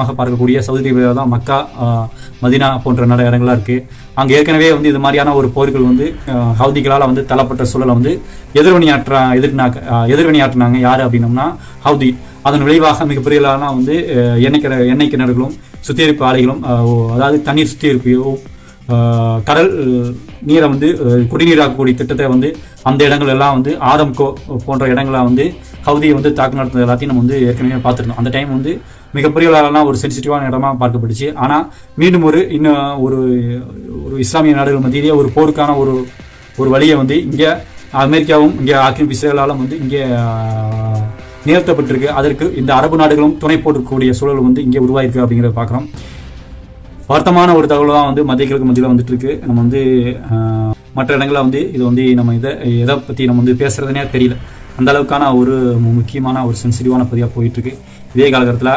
பார்க்கக்கூடிய Saudi Arabia தான் மக்கா Medina போன்ற நட இடங்களாக இருக்குது அங்கே ஏற்கனவே வந்து இது மாதிரியான ஒரு போர்கள் வந்து ஹவுதிகளால் வந்து தள்ளப்பட்ட சூழலை வந்து எதிர்வினையாற்ற எதிர்னாக்க ஆஹ், எதிர்வினையாற்றினாங்க யார் அப்படின்னம்னா ஹவுதி. அதன் விளைவாக மிகப்பெரிய வந்து எண்ணெய் கிண எண்ணெய் கிணறுகளும் சுத்திகரிப்பு ஆலைகளும் ஓ- அதாவது தண்ணீர் சுத்திகரிப்பு கடல் நீரை வந்து குடிநீராக்கக்கூடிய திட்டத்தை வந்து அந்த இடங்கள் எல்லாம் வந்து ஆரம்கோ போன்ற இடங்களை வந்து ஹவுதியை வந்து தாக்கு நடத்துறது எல்லாத்தையும் நம்ம வந்து ஏற்கனவே பார்த்துருந்தோம். அந்த டைம் வந்து மிகப்பெரிய அளவிலாம் ஒரு சென்சிட்டிவான இடமா பார்க்கப்பட்டுச்சு ஆனால் மீண்டும் ஒரு இன்னும் ஒரு ஒரு இஸ்லாமிய நாடுகள் மத்தியிலேயே ஒரு போருக்கான ஒரு ஒரு வழியை வந்து இங்கே அமெரிக்காவும் இங்கே ஆக்கிரமிப்பு இஸ்ரேலாலும் வந்து இங்கே நிகழ்த்தப்பட்டிருக்கு. நிறுத்தப்பட்டிருக்கு அதற்கு இந்த அரபு நாடுகளும் துணை போட்டுக்கூடிய சூழல் வந்து இங்கே உருவாயிருக்கு அப்படிங்கிறத பார்க்குறோம். வருத்தமான ஒரு தகவல் தான் வந்து மத்திய கிழக்கு மத்தியில் வந்துட்டு இருக்கு நம்ம வந்து மற்ற இடங்களில் வந்து இது வந்து நம்ம இதை எதை பற்றி நம்ம வந்து பேசுறதுனே தெரியல. அந்த அளவுக்கான ஒரு முக்கியமான ஒரு சென்சிட்டிவான பதிவாக போயிட்டு இருக்கு இதே காலகட்டத்தில்